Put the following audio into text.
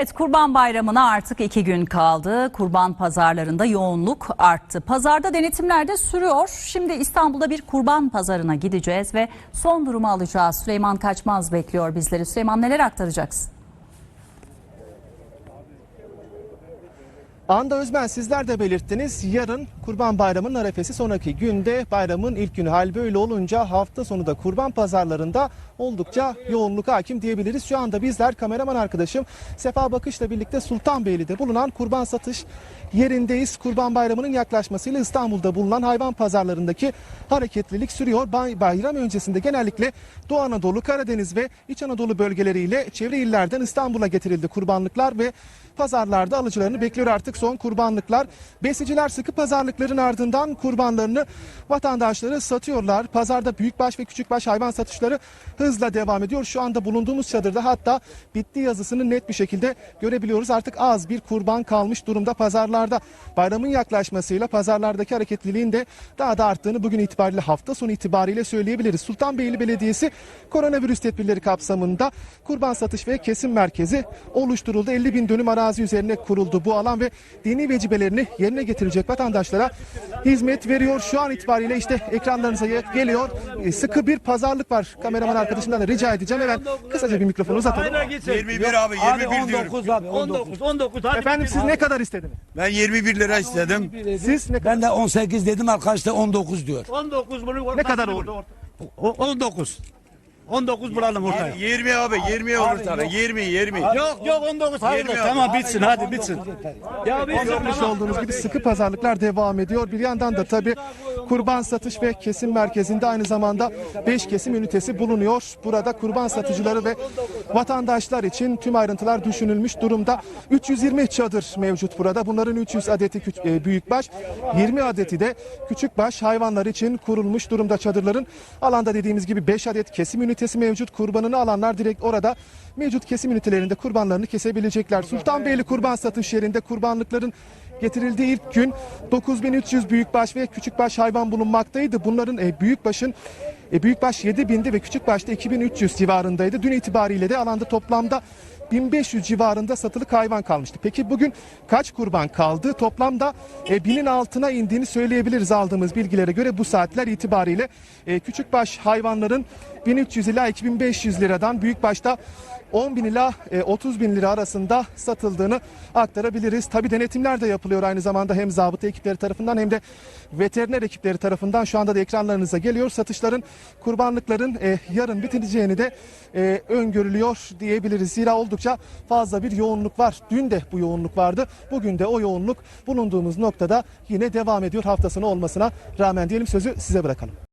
Evet Kurban Bayramı'na artık iki gün kaldı. Kurban pazarlarında yoğunluk arttı. Pazarda denetimler de sürüyor. Şimdi İstanbul'da bir kurban pazarına gideceğiz ve son durumu alacağız. Süleyman Kaçmaz bekliyor bizleri. Süleyman neler aktaracaksın? Anda Özmen sizler de belirttiniz. Yarın Kurban Bayramı'nın arefesi sonraki günde bayramın ilk günü. Hal böyle olunca hafta sonu da kurban pazarlarında oldukça yoğunluk hakim diyebiliriz. Şu anda bizler kameraman arkadaşım Sefa Bakış'la birlikte Sultanbeyli'de bulunan kurban satış yerindeyiz. Kurban Bayramı'nın yaklaşmasıyla İstanbul'da bulunan hayvan pazarlarındaki hareketlilik sürüyor. Bay- Bayram öncesinde genellikle Doğu Anadolu, Karadeniz ve İç Anadolu bölgeleriyle çevre illerden İstanbul'a getirildi kurbanlıklar ve pazarlarda alıcılarını bekliyor artık son kurbanlıklar. Besiciler sıkı pazarlıkların ardından kurbanlarını vatandaşları satıyorlar. Pazarda büyükbaş ve küçükbaş hayvan satışları hızla devam ediyor. Şu anda bulunduğumuz çadırda hatta bitti yazısını net bir şekilde görebiliyoruz. Artık az bir kurban kalmış durumda pazarlarda. Bayramın yaklaşmasıyla pazarlardaki hareketliliğin de daha da arttığını bugün itibariyle hafta sonu itibariyle söyleyebiliriz. Sultanbeyli Belediyesi koronavirüs tedbirleri kapsamında kurban satış ve kesim merkezi oluşturuldu. 50 bin dönüm arazi üzerine kuruldu bu alan ve dini vecibelerini yerine getirecek vatandaşlara hizmet veriyor. Şu an itibariyle işte ekranlarınıza geliyor. E, Sıkı bir pazarlık var. Kameraman arkadaşımdan da rica edeceğim. Hemen kısaca bir mikrofonu uzatalım. 21 abi 21 diyorum. 19 abi 19. 19 19 hadi. Efendim siz ne kadar istediniz? Ben 21 lira istedim. Siz ne kadar, Ben de 18 dedim arkadaş da 19 diyor. 19 bunu ne kadar oldu? O- 19. 19 bulalım ortaya. 20 abi 20 olur sana 20 20. Yok yok 19 hayır Yirmi tamam bitsin hadi bitsin. Ya bitsin Görmüş olduğunuz gibi sıkı pazarlıklar devam ediyor. Bir yandan da tabii kurban satış ve kesim merkezinde aynı zamanda 5 kesim ünitesi bulunuyor. Burada kurban satıcıları ve vatandaşlar için tüm ayrıntılar düşünülmüş durumda. 320 çadır mevcut burada. Bunların 300 adeti e, büyükbaş, 20 adeti de küçükbaş hayvanlar için kurulmuş durumda çadırların. Alanda dediğimiz gibi 5 adet kesim ünitesi mevcut. Kurbanını alanlar direkt orada mevcut kesim ünitelerinde kurbanlarını kesebilecekler. Sultanbeyli kurban satış yerinde kurbanlıkların getirildiği ilk gün 9300 büyükbaş ve küçükbaş hayvan bulunmaktaydı. Bunların e, büyükbaşın e, büyükbaş 7000'di ve küçükbaşta 2300 civarındaydı. Dün itibariyle de alanda toplamda 1500 civarında satılık hayvan kalmıştı. Peki bugün kaç kurban kaldı? Toplamda e, binin altına indiğini söyleyebiliriz aldığımız bilgilere göre bu saatler itibariyle e, küçükbaş hayvanların 1300 ila 2500 liradan büyükbaşta 10 bin ila e, 30 bin lira arasında satıldığını aktarabiliriz. Tabi denetimler de yapılıyor aynı zamanda hem zabıta ekipleri tarafından hem de veteriner ekipleri tarafından şu anda da ekranlarınıza geliyor. Satışların kurbanlıkların e, yarın bitileceğini de e, öngörülüyor diyebiliriz. Zira oldukça fazla bir yoğunluk var. Dün de bu yoğunluk vardı. Bugün de o yoğunluk bulunduğumuz noktada yine devam ediyor haftasını olmasına rağmen diyelim sözü size bırakalım.